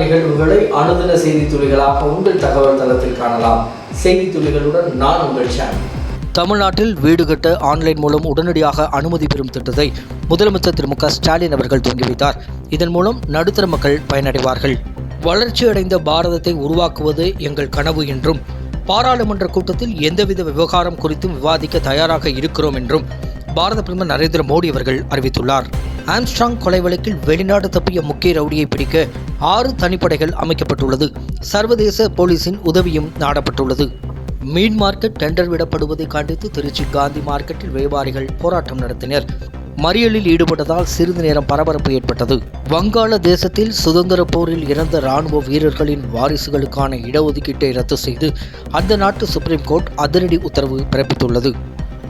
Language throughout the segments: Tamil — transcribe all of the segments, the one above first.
நிகழ்வுகளை அனுதின செய்தி துளிகளாக உங்கள் தகவல் தளத்தில் காணலாம். செய்தி துளிகளுடன் நான் உங்கள் சேனல் தமிழ்நாட்டில் வீடு கட்ட ஆன்லைன் மூலம் உடனடியாக அனுமதி பெறும் திட்டத்தை முதலமைச்சர் திரு மு க ஸ்டாலின் அவர்கள் தொடங்கி வைத்தார் இதன் மூலம் நடுத்தர மக்கள் பயனடைவார்கள். வளர்ச்சியடைந்த பாரதத்தை உருவாக்குவது எங்கள் கனவு என்றும் பாராளுமன்ற கூட்டத்தில் எந்தவித விவகாரம் குறித்தும் விவாதிக்க தயாராக இருக்கிறோம் என்றும் பாரத பிரதமர் நரேந்திர மோடி அவர்கள் அறிவித்துள்ளார். ஆம்ஸ்ட்ராங் கொலை வழக்கில் வெளிநாடு தப்பிய முக்கிய ரவுடியை பிடிக்க ஆறு தனிப்படைகள் அமைக்கப்பட்டுள்ளது. சர்வதேச போலீசின் உதவியும் நாடப்பட்டுள்ளது. மீன் மார்க்கெட் டெண்டர் விடப்படுவதை கண்டித்து திருச்சி காந்தி மார்க்கெட்டில் வியாபாரிகள் போராட்டம் நடத்தினர். மறியலில் ஈடுபட்டதால் சிறிது நேரம் பரபரப்பு ஏற்பட்டது. வங்காள தேசத்தில் சுதந்திர போரில் இறந்த ராணுவ வீரர்களின் வாரிசுகளுக்கான இடஒதுக்கீட்டை ரத்து செய்து அந்த நாட்டு சுப்ரீம் கோர்ட் அதிரடி உத்தரவு பிறப்பித்துள்ளது.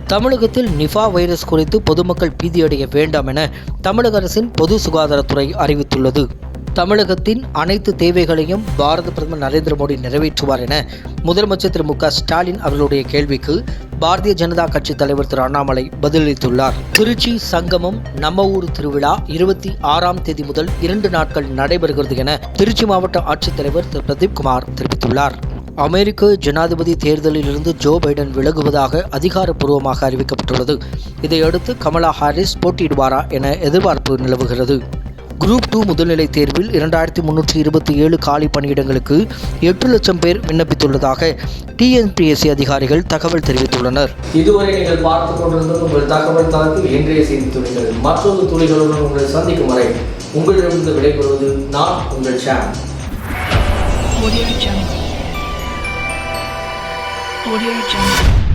தமிழகத்தில் நிஃபா வைரஸ் குறித்து பொதுமக்கள் பீதியடைய வேண்டாம் என தமிழக அரசின் பொது சுகாதாரத்துறை அறிவித்துள்ளது. தமிழகத்தின் அனைத்து தேவைகளையும் பாரத பிரதமர் நரேந்திர மோடி நிறைவேற்றுவார் என முதலமைச்சர் திரு மு ஸ்டாலின் அவர்களுடைய கேள்விக்கு பாரதிய ஜனதா கட்சி தலைவர் திரு அண்ணாமலை பதிலளித்துள்ளார். திருச்சி சங்கமம் நம்ம ஊர் திருவிழா இருபத்தி ஆறாம் தேதி முதல் இரண்டு நாட்கள் நடைபெறுகிறது என திருச்சி மாவட்ட ஆட்சித்தலைவர் திரு பிரதீப் குமார் தெரிவித்துள்ளார். அமெரிக்க ஜனாதிபதி தேர்தலில் இருந்து ஜோ பைடன் விலகுவதாக அதிகாரப்பூர்வமாக அறிவிக்கப்பட்டுள்ளது. இதையடுத்து கமலா ஹாரிஸ் போட்டியிடுவாரா என எதிர்பார்ப்பு நிலவுகிறது. குரூப் டூ முதுநிலை தேர்வில் இரண்டாயிரத்தி முன்னூற்றி இருபத்தி ஏழு காலி பணியிடங்களுக்கு எட்டு லட்சம் பேர் விண்ணப்பித்துள்ளதாக டிஎன்பிஎஸ்சி அதிகாரிகள் தகவல் தெரிவித்துள்ளனர். இதுவரை நீங்கள் பார்த்து கொண்டிருந்தது உங்கள் தகவல் தளத்தில் இன்றைய செய்தி துளிகள் மற்றொரு துளிகளுடன் உங்களை சந்திக்கும் வரை உங்களிடமிருந்து விடைபெறுவது நான் உங்கள் சேனல். Audio Jungle.